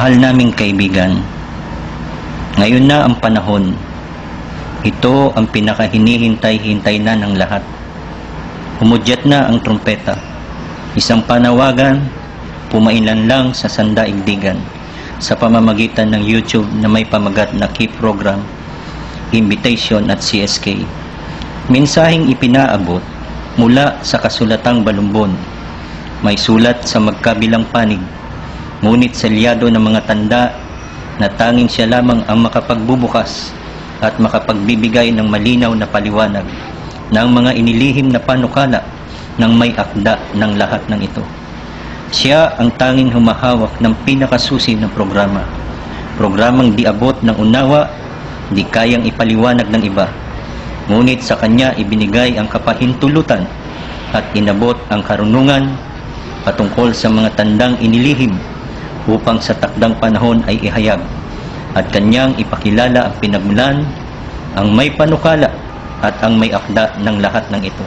Mahal naming kaibigan, ngayon na ang panahon. Ito ang pinakahinihintay-hintay na ng lahat. Humudyat na ang trumpeta. Isang panawagan, pumainlan lang sa sandaigdigan sa pamamagitan ng YouTube na may pamagat na key program, invitation at CSK. Mensaheng ipinaabot mula sa kasulatang balumbon. May sulat sa magkabilang panig, ngunit selyado ng mga tanda na tanging siya lamang ang makapagbubukas at makapagbibigay ng malinaw na paliwanag ng mga inilihim na panukala ng may akda ng lahat ng ito. Siya ang tanging humahawak ng pinakasusi ng programa. Programang di abot ng unawa, di kayang ipaliwanag ng iba. Ngunit sa kanya ibinigay ang kapahintulutan at inabot ang karunungan patungkol sa mga tandang inilihim upang sa takdang panahon ay ihayag at kanyang ipakilala ang pinagmulan, ang may panukala at ang may akda ng lahat ng ito.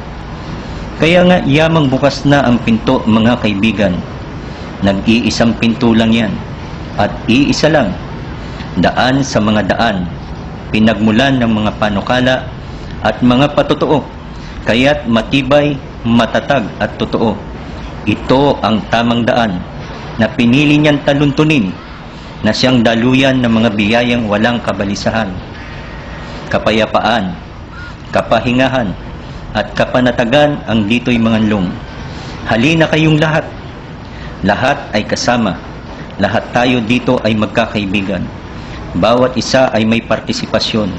Kaya nga yamang bukas na ang pinto mga kaibigan. Nag-iisang pinto lang yan at iisa lang. Daan sa mga daan, pinagmulan ng mga panukala at mga patotoo, kaya't matibay, matatag at totoo. Ito ang tamang daan na pinili niyang taluntunin na siyang daluyan ng mga biyayang walang kabalisahan, kapayapaan, kapahingahan, at kapanatagan ang dito'y mga lung. Halina kayong lahat. Lahat ay kasama. Lahat tayo dito ay magkakaibigan. Bawat isa ay may partisipasyon.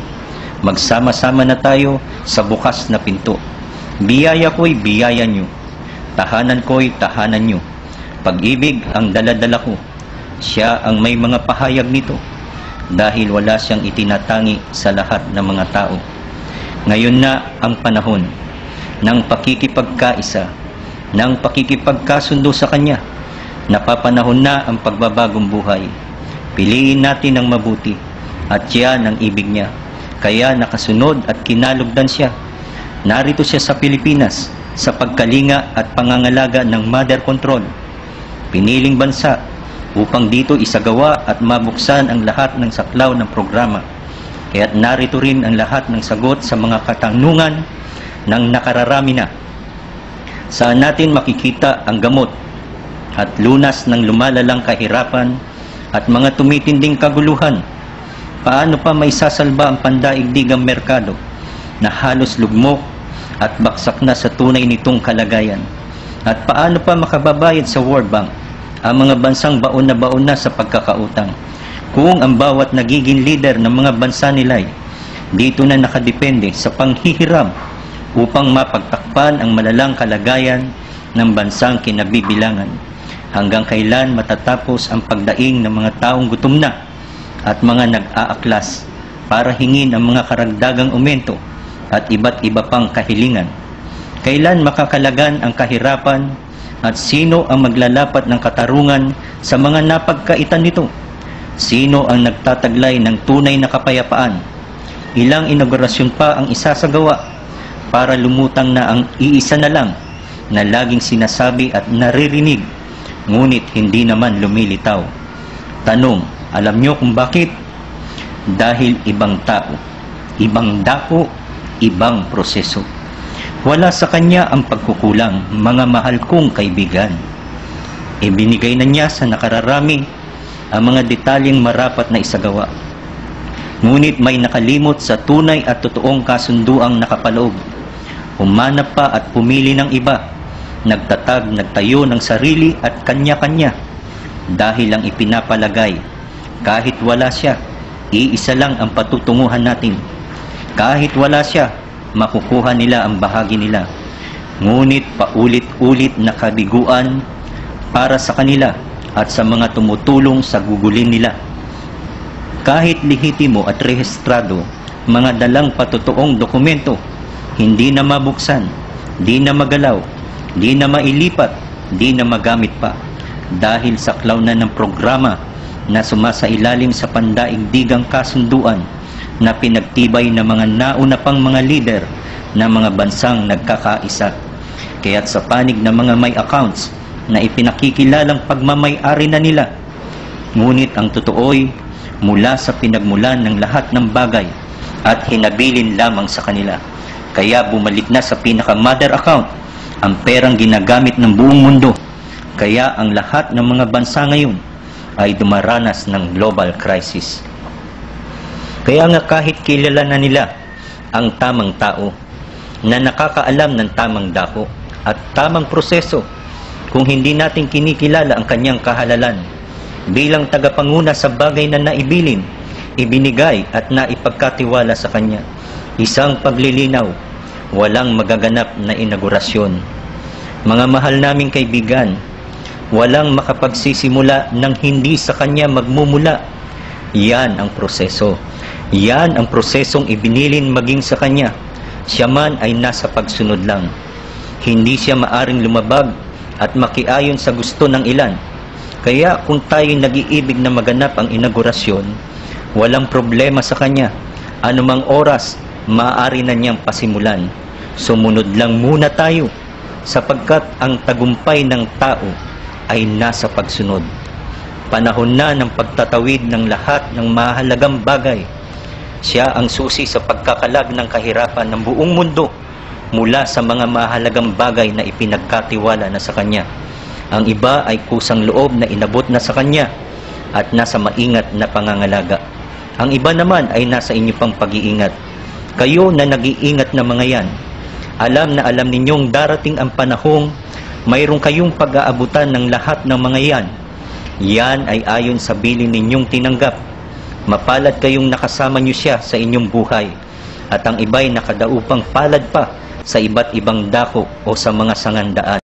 Magsama-sama na tayo sa bukas na pinto. Biyaya ko'y biyaya nyo. Tahanan ko'y tahanan nyo. Pag-ibig ang daladala ko. Siya ang may mga pahayag nito dahil wala siyang itinatangi sa lahat ng mga tao. Ngayon na ang panahon ng pakikipagkaisa, ng pakikipagkasundo sa Kanya. Napapanahon na ang pagbabagong buhay. Piliin natin ang mabuti at yan ang ibig niya. Kaya nakasunod at kinalugdan siya. Narito siya sa Pilipinas sa pagkalinga at pangangalaga ng mother control. Piniling bansa upang dito isagawa at mabuksan ang lahat ng saklaw ng programa. Kaya't narito rin ang lahat ng sagot sa mga katanungan ng nakararami na. Saan natin makikita ang gamot at lunas ng lumalalang kahirapan at mga tumitinding kaguluhan? Paano pa may sasalba ang pandaigdigang merkado na halos lugmok at baksak na sa tunay nitong kalagayan? At paano pa makababayad sa World Bank ang mga bansang baon na baon na sa pagkakautang? Kung ang bawat nagiging leader ng mga bansa nila'y dito na nakadepende sa panghihiram upang mapagtakpan ang malalang kalagayan ng bansang kinabibilangan. Hanggang kailan matatapos ang pagdaing ng mga taong gutom na at mga nag-aaklas para hingin ang mga karagdagang umento at iba't iba pang kahilingan. Kailan makakalagan ang kahirapan at sino ang maglalapat ng katarungan sa mga napagkaitan nito? Sino ang nagtataglay ng tunay na kapayapaan? Ilang inaugurasyon pa ang isasagawa para lumutang na ang iisa na lang na laging sinasabi at naririnig ngunit hindi naman lumilitaw. Tanong, alam nyo kung bakit? Dahil ibang tao, ibang dako, ibang proseso. Wala sa kanya ang pagkukulang, mga mahal kong kaibigan. Ibinigay na niya sa nakararami ang mga detalyeng marapat na isagawa. Ngunit may nakalimot sa tunay at totoong kasunduang nakapaloob. Humanap pa at pumili ng iba nagtatag, nagtayo ng sarili at kanya-kanya dahil ang ipinapalagay kahit wala siya, iisa lang ang patutunguhan natin. Kahit wala siya, makukuha nila ang bahagi nila. Ngunit paulit-ulit na kabiguan para sa kanila at sa mga tumutulong sa gugulin nila. Kahit lihitimo at rehistrado, mga dalang patotoong dokumento, hindi na mabuksan, di na magalaw, di na mailipat, di na magamit pa dahil saklaw na ng programa na sumasailalim sa pandaigdigang kasunduan na pinagtibay ng mga nauna pang mga leader ng mga bansang nagkakaisa. Kaya't sa panig ng mga may accounts na ipinakikilalang pagmamay-ari na nila, Ngunit ang totoo'y mula sa pinagmulan ng lahat ng bagay at hinabilin lamang sa kanila. Kaya bumalik na sa pinaka-mother account ang perang ginagamit ng buong mundo. Kaya ang lahat ng mga bansa ngayon ay dumaranas ng global crisis. Kaya nga kahit kilala na nila ang tamang tao na nakakaalam ng tamang dako at tamang proseso kung hindi natin kinikilala ang kanyang kahalalan bilang tagapanguna sa bagay na naibilin, ibinigay at naipagkatiwala sa kanya. Isang paglilinaw, walang magaganap na inaugurasyon. Mga mahal naming kaibigan, walang makapagsisimula ng hindi sa kanya magmumula. Yan ang proseso. Yan ang prosesong ibinilin maging sa kanya. Siya man ay nasa pagsunod lang. Hindi siya maaring lumabag at makiayon sa gusto ng ilan. Kaya kung tayo'y nag-iibig na maganap ang inaugurasyon, walang problema sa kanya. Anumang oras, maaari na niyang pasimulan. Sumunod lang muna tayo sapagkat ang tagumpay ng tao ay nasa pagsunod. Panahon na ng pagtatawid ng lahat ng mahalagang bagay. Siya ang susi sa pagkakalag ng kahirapan ng buong mundo mula sa mga mahalagang bagay na ipinagkatiwala na sa Kanya. Ang iba ay kusang loob na inabot na sa Kanya at nasa maingat na pangangalaga. Ang iba naman ay nasa inyo pang pag-iingat. Kayo na nag-iingat na mga yan, alam na alam ninyong darating ang panahong mayroon kayong pag-aabutan ng lahat ng mga yan. Yan ay ayon sa bilin ninyong tinanggap. Mapalad kayong nakasama niyo siya sa inyong buhay. At ang iba'y nakadaupang palad pa sa iba't ibang dako o sa mga sangandaan.